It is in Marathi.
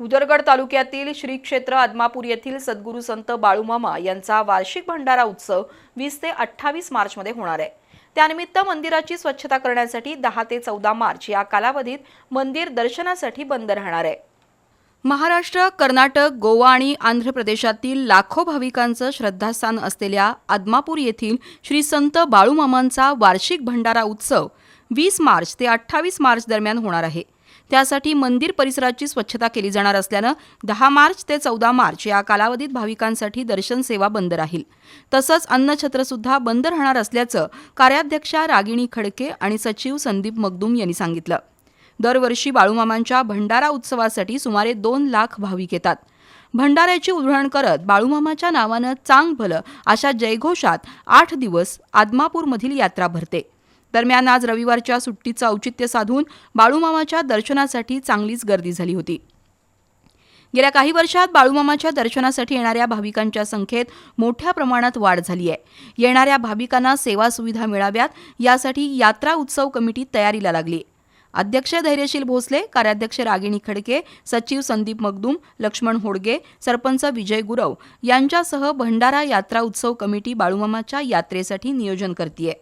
उदरगड तालुक्यातील श्री क्षेत्र आदमापूर येथील सद्गुरू संत बाळूमामा यांचा वार्षिक भंडारा उत्सव वीस ते अठ्ठावीस मार्चमध्ये होणार आहे. त्यानिमित्त मंदिराची स्वच्छता करण्यासाठी दहा ते चौदा मार्च या कालावधीत मंदिर दर्शनासाठी बंद राहणार आहे. महाराष्ट्र कर्नाटक गोवा आणि आंध्र प्रदेशातील लाखो भाविकांचं श्रद्धास्थान असलेल्या आदमापूर येथील श्री संत बाळूमामांचा वार्षिक भंडारा उत्सव वीस मार्च ते अठ्ठावीस मार्च दरम्यान होणार आहे. त्यासाठी मंदिर परिसराची स्वच्छता केली जाणार असल्यानं दहा मार्च ते चौदा मार्च या कालावधीत भाविकांसाठी दर्शन सेवा बंद राहील. तसंच अन्नछत्रसुद्धा बंद राहणार असल्याचं कार्याध्यक्षा रागिणी खडके आणि सचिव संदीप मगदूम यांनी सांगितलं. दरवर्षी बाळूमामांच्या भंडारा उत्सवासाठी सुमारे दोन लाख भाविक येतात. भंडाऱ्याची उधळण करत बाळूमामाच्या नावानं चांग भलं अशा जयघोषात आठ दिवस आदमापूरमधील यात्रा भरते. दरम्यान आज रविवारच्या सुट्टीचं औचित्य साधून बाळूमामाच्या दर्शनासाठी चांगलीच गर्दी झाली होती. गेल्या काही वर्षात बाळूमामाच्या दर्शनासाठी येणाऱ्या भाविकांच्या संख्येत मोठ्या प्रमाणात वाढ झाली आहे. येणाऱ्या भाविकांना सेवा सुविधा मिळाव्यात यासाठी यात्रा उत्सव कमिटी तयारीला लागली. अध्यक्ष धैर्यशील भोसले कार्याध्यक्ष रागिणी खडके सचिव संदीप मगदूम लक्ष्मण होडगे सरपंच विजय गुरव यांच्यासह भंडारा यात्रा उत्सव कमिटी बाळूमामाच्या यात्रेसाठी नियोजन करतीये.